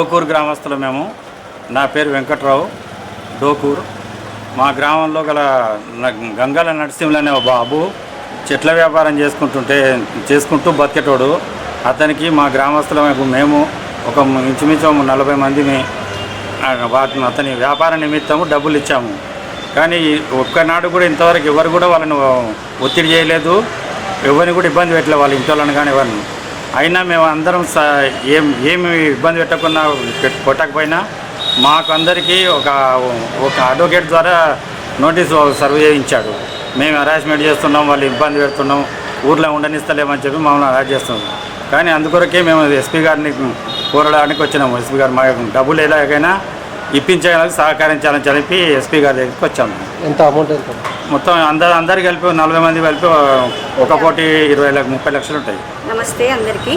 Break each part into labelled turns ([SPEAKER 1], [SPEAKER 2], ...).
[SPEAKER 1] డోకూరు గ్రామస్తులు మేము. నా పేరు వెంకట్రావు. డోకూరు. మా గ్రామంలో గల గంగల గంగాల నరసింహులు అనే ఒక బాబు చెట్ల వ్యాపారం చేసుకుంటుంటే చేసుకుంటూ బతికేటోడు. అతనికి మా గ్రామస్తులకు మేము ఒక ఇంచుమించు నలభై మందిని అతని వ్యాపార నిమిత్తము డబ్బులు ఇచ్చాము. కానీ ఒక్కనాడు కూడా ఇంతవరకు ఎవరు కూడా వాళ్ళని ఒత్తిడి చేయలేదు. ఎవరిని కూడా ఇబ్బంది పెట్టలేదు వాళ్ళ ఇంట్లో కానీ ఎవరిని అయినా మేము అందరం స ఏం ఏమి ఇబ్బంది పెట్టకుండా కొట్టకపోయినా మాకు అందరికీ ఒక ఒక అడ్వకేట్ ద్వారా నోటీస్ సర్వ్ చేయించాడు. మేము హరాస్మెంట్ చేస్తున్నాం వాళ్ళు ఇబ్బంది పెడుతున్నాం ఊర్లో ఉండనిస్తలేమని చెప్పి మమ్మల్ని అరెస్ట్ చేస్తున్నాం కానీ అందుకొరకే మేము ఎస్పీ గారిని కోరడానికి వచ్చినాము. ఎస్పీ గారు మా డబ్బులు ఎలాగైనా ఇప్పించడానికి సహకరించాలని చెప్పి ఎస్పీ గారి దగ్గరికి వచ్చాము.
[SPEAKER 2] ఎంత అమౌంట్ ఎంత?
[SPEAKER 1] మొత్తం అందరు అందరు కలిపి నలభై మంది కలిపి ఒక కోటి ఇరవై లక్ష ముప్పై లక్షలు ఉంటాయి.
[SPEAKER 3] నమస్తే అందరికీ.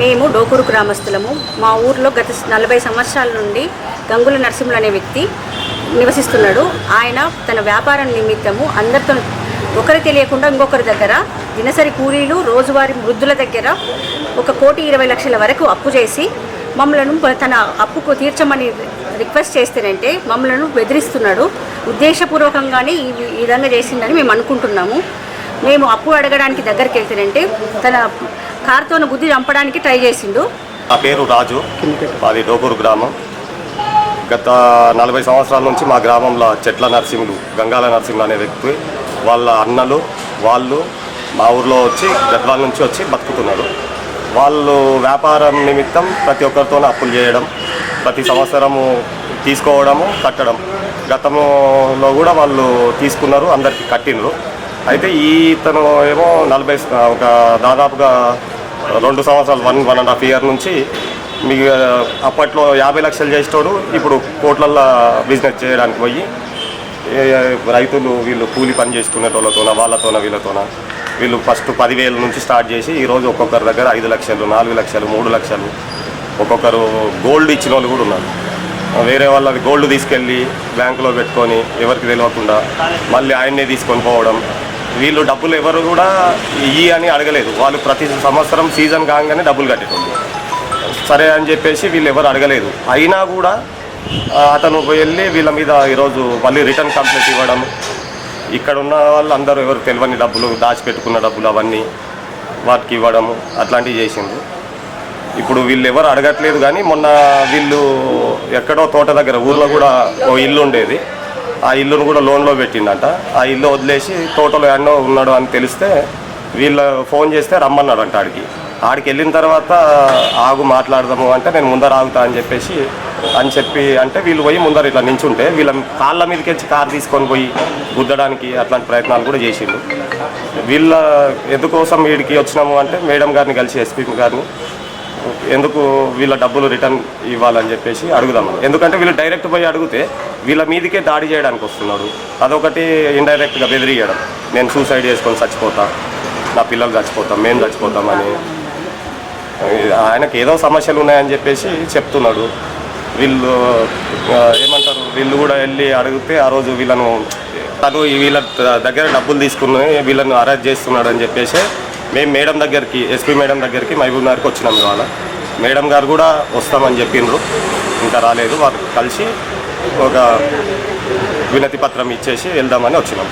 [SPEAKER 3] మేము డోకూరు గ్రామస్తులము. మా ఊర్లో గత నలభై సంవత్సరాల నుండి గంగుల నరసింహులు అనే వ్యక్తి నివసిస్తున్నాడు. ఆయన తన వ్యాపారం నిమిత్తము అందరితో ఒకరి తెలియకుండా ఇంకొకరి దగ్గర దినసరి కూలీలు రోజువారీ వృద్ధుల దగ్గర ఒక కోటి ఇరవై లక్షల వరకు అప్పు చేసి మమ్మలను తన అప్పుకు తీర్చమని రిక్వెస్ట్ చేస్తేనంటే మమ్మలను బెదిరిస్తున్నాడు. ఉద్దేశపూర్వకంగానే ఈ విధంగా చేసిందని మేము అనుకుంటున్నాము. మేము అప్పు అడగడానికి దగ్గరికి వెళ్తేనంటే తన కారుతో బుద్ధి చంపడానికి ట్రై చేసిండు.
[SPEAKER 4] నా పేరు రాజు. మాది డోకూరు గ్రామం. గత నలభై సంవత్సరాల నుంచి మా గ్రామంలో చెట్ల నర్సింహులు గంగాల నర్సింహులు అనే వ్యక్తి వాళ్ళ అన్నలు వాళ్ళు మా ఊర్లో వచ్చి గద్వాల నుంచి వచ్చి బతుకుతున్నారు. వాళ్ళు వ్యాపారం నిమిత్తం ప్రతి ఒక్కరితో అప్పులు చేయడం ప్రతి సంవత్సరము తీసుకోవడము కట్టడం. గతంలో కూడా వాళ్ళు తీసుకున్నారు అందరికి కట్టినరు అయితే ఈతను ఏమో నలభై ఒక దాదాపుగా రెండు సంవత్సరాలు one one and half year నుంచి మీకు అప్పట్లో యాభై లక్షలు చేసేటోడు ఇప్పుడు కోట్లల్లో బిజినెస్ చేయడానికి పోయి రైతులు వీళ్ళు కూలి పని చేసుకునేటోళ్ళతోన వాళ్ళతోన వీళ్ళతోన వీళ్ళు ఫస్ట్ పదివేల నుంచి స్టార్ట్ చేసి ఈరోజు ఒక్కొక్కరి దగ్గర ఐదు లక్షలు నాలుగు లక్షలు మూడు లక్షలు ఒక్కొక్కరు గోల్డ్ ఇచ్చిన వాళ్ళు కూడా ఉన్నారు. వేరే వాళ్ళది గోల్డ్ తీసుకెళ్ళి బ్యాంకులో పెట్టుకొని ఎవరికి తెలియకుండా మళ్ళీ ఆయన్నే తీసుకొని పోవడం. వీళ్ళు డబ్బులు ఎవరు కూడా ఇయ్యి అని అడగలేదు. వాళ్ళు ప్రతి సంవత్సరం సీజన్ కాగానే డబ్బులు కట్టేటోళ్ళు. సరే అని చెప్పేసి వీళ్ళు ఎవరు అడగలేదు. అయినా కూడా అతను వెళ్ళి వీళ్ళ మీద ఈరోజు మళ్ళీ రిటర్న్ కంప్లైంట్ ఇవ్వడం. ఇక్కడ ఉన్న వాళ్ళు అందరూ ఎవరు తెలియని డబ్బులు దాచిపెట్టుకున్న డబ్బులు అవన్నీ వాటికి ఇవ్వడము అట్లాంటివి చేసింది ఇప్పుడు వీళ్ళు ఎవరు అడగట్లేదు కానీ మొన్న వీళ్ళు ఎక్కడో తోట దగ్గర ఊర్లో కూడా ఓ ఇల్లు ఉండేది. ఆ ఇల్లును కూడా లోన్లో పెట్టిందంట. ఆ ఇల్లు వదిలేసి తోటలో ఎన్నో ఉన్నాడు అని తెలిస్తే వీళ్ళు ఫోన్ చేస్తే రమ్మన్నాడు అంట ఆడికి. ఆడికి వెళ్ళిన తర్వాత ఆగు మాట్లాడదాము అంటే నేను ముందర ఆగుతా అని చెప్పేసి అని చెప్పి అంటే వీళ్ళు పోయి ముందర ఇట్లా నించుంటే వీళ్ళ కాళ్ళ మీదకి వచ్చి కారు తీసుకొని పోయి గుద్దడానికి అట్లాంటి ప్రయత్నాలు కూడా చేసిండు. వీళ్ళ ఎందుకోసం వీడికి వచ్చినాము అంటే మేడం గారిని కలిసి ఎస్పీ గారిని ఎందుకు వీళ్ళ డబ్బులు రిటర్న్ ఇవ్వాలని చెప్పేసి అడుగుదాం ఎందుకంటే వీళ్ళు డైరెక్ట్ పోయి అడిగితే వీళ్ళ మీదకే దాడి చేయడానికి వస్తున్నాడు. అదొకటి ఇండైరెక్ట్గా బెదిరియడం నేను సూసైడ్ చేసుకొని చచ్చిపోతా నా పిల్లలు చచ్చిపోతాం మేము చచ్చిపోతామని ఆయనకి ఏదో సమస్యలు ఉన్నాయని చెప్పేసి చెప్తున్నాడు. వీళ్ళు ఏమంటారు వీళ్ళు కూడా వెళ్ళి అడిగితే ఆ రోజు వీళ్ళను తను వీళ్ళ దగ్గర డబ్బులు తీసుకుని వీళ్ళను అరెస్ట్ చేస్తున్నాడు అని చెప్పేసి మేము మేడం దగ్గరికి ఎస్పీ మేడం దగ్గరికి మహబూబ్ నగర్కి వచ్చినాం ఇవాళ. మేడం గారు కూడా వస్తామని చెప్పిండ్రు ఇంకా రాలేదు. వారు కలిసి ఒక వినతి పత్రం ఇచ్చేసి వెళ్దామని వచ్చినాం.